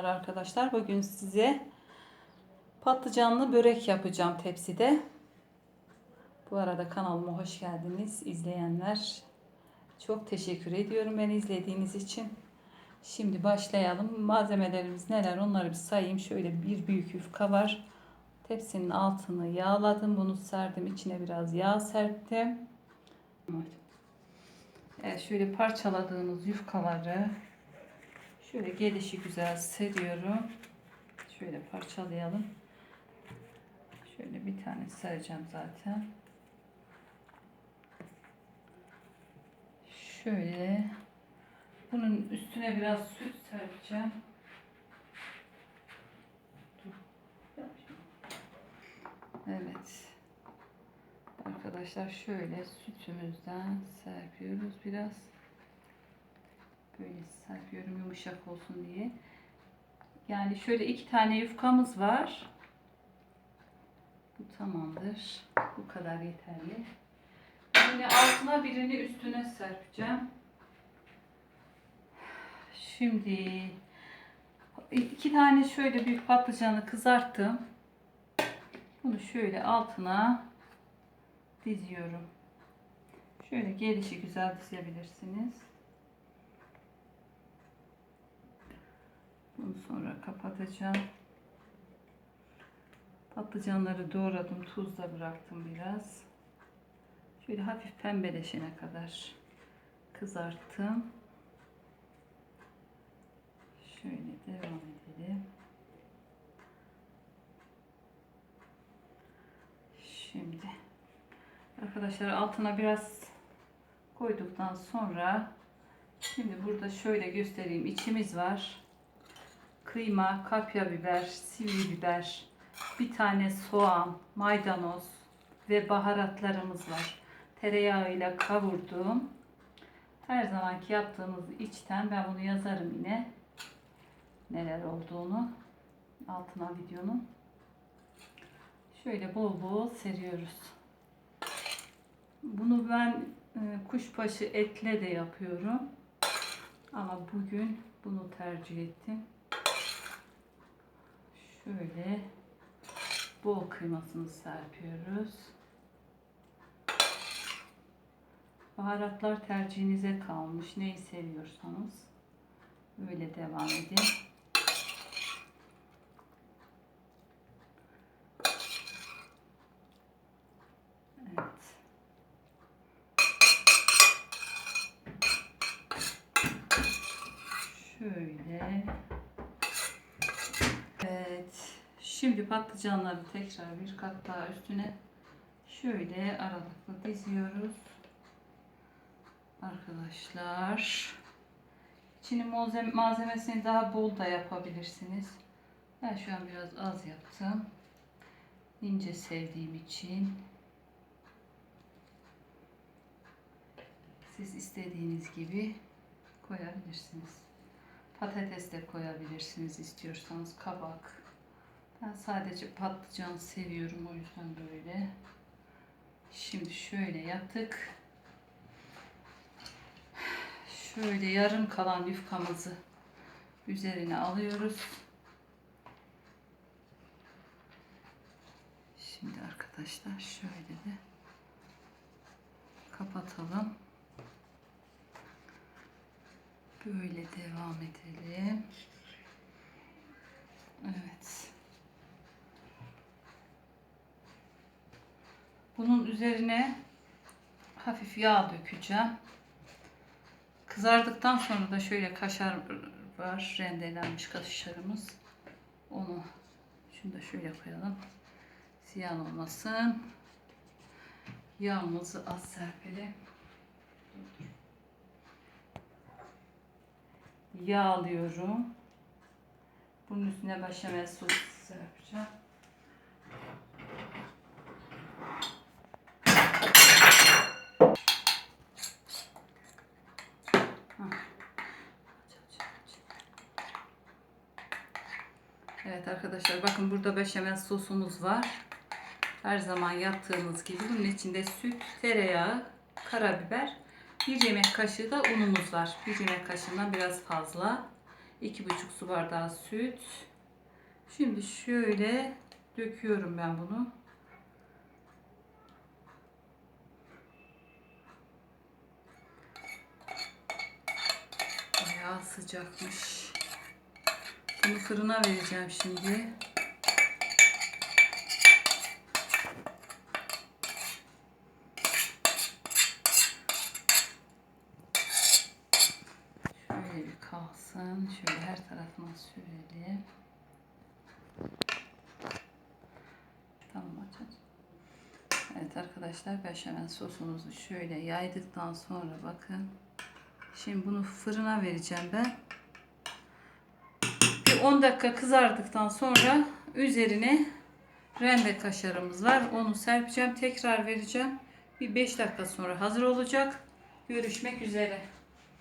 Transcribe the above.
Merhabalar arkadaşlar. Bugün size patlıcanlı börek yapacağım tepside. Bu arada kanalıma hoş geldiniz izleyenler. Çok teşekkür ediyorum beni izlediğiniz için. Şimdi başlayalım. Malzemelerimiz neler onları bir sayayım. Şöyle bir büyük yufka var. Tepsinin altını yağladım. Bunu serdim. İçine biraz yağ serptim. Evet, şöyle parçaladığımız yufkaları Şöyle gelişi güzel seriyorum. Şöyle parçalayalım. Şöyle bir tane sereceğim zaten. Şöyle bunun üstüne biraz süt sereceğim. Evet. Arkadaşlar şöyle sütümüzden serpiyoruz biraz. Böyle serpiyorum yumuşak olsun diye. Yani şöyle iki tane yufkamız var. Bu tamamdır. Bu kadar yeterli. Yine altına birini üstüne serpeceğim. Şimdi iki tane şöyle büyük patlıcanı kızarttım. Bunu şöyle altına diziyorum. Şöyle gelişi güzel dizebilirsiniz. Bunu sonra kapatacağım. Patlıcanları doğradım. Tuzla bıraktım biraz. Şöyle hafif pembeleşene kadar kızarttım. Şöyle devam edelim. Şimdi arkadaşlar altına biraz koyduktan sonra şimdi burada şöyle göstereyim. içimiz var kıyma, kapya biber, sivri biber, bir tane soğan, maydanoz ve baharatlarımız var. Tereyağı ile kavurdum. Her zamanki yaptığımız içten ben bunu yazarım yine. Neler olduğunu altına videonun. Şöyle bol bol seriyoruz. Bunu ben e, kuşbaşı etle de yapıyorum. Ama bugün bunu tercih ettim. Şöyle bol kıymasını serpiyoruz. Baharatlar tercihinize kalmış. Neyi seviyorsanız öyle devam edin. Evet. Şöyle Evet. Şimdi patlıcanları tekrar bir kat daha üstüne şöyle aralıklı diziyoruz. Arkadaşlar. Malzeme, malzemesini daha bol da yapabilirsiniz. Ben şu an biraz az yaptım. İnce sevdiğim için. Siz istediğiniz gibi koyabilirsiniz. Patates de koyabilirsiniz istiyorsanız kabak. Ben sadece patlıcan seviyorum o yüzden böyle. Şimdi şöyle yaptık. Şöyle yarım kalan yufkamızı üzerine alıyoruz. Şimdi arkadaşlar şöyle de kapatalım. Böyle devam edelim. Evet. Bunun üzerine hafif yağ dökeceğim. Kızardıktan sonra da şöyle kaşar var. Rendelenmiş kaşarımız. Onu şunu da şöyle koyalım. Ziyan olmasın. Yağımızı az serpelim. Yağlıyorum. Bunun üstüne başamel sos serpeceğim. Evet arkadaşlar bakın burada beşamel sosumuz var. Her zaman yaptığımız gibi bunun içinde süt, tereyağı, karabiber, bir yemek kaşığı da unumuz var. Bir yemek kaşığından biraz fazla. 2,5 su bardağı süt. Şimdi şöyle döküyorum ben bunu. Bayağı sıcakmış. Bunu fırına vereceğim şimdi. Şöyle bir kalsın. Şöyle her tarafına sürelim. Tamam açalım. Evet arkadaşlar beşamel sosumuzu şöyle yaydıktan sonra bakın. Şimdi bunu fırına vereceğim ben. Bir 10 dakika kızardıktan sonra üzerine rende kaşarımız var. Onu serpeceğim. Tekrar vereceğim. Bir 5 dakika sonra hazır olacak. Görüşmek üzere.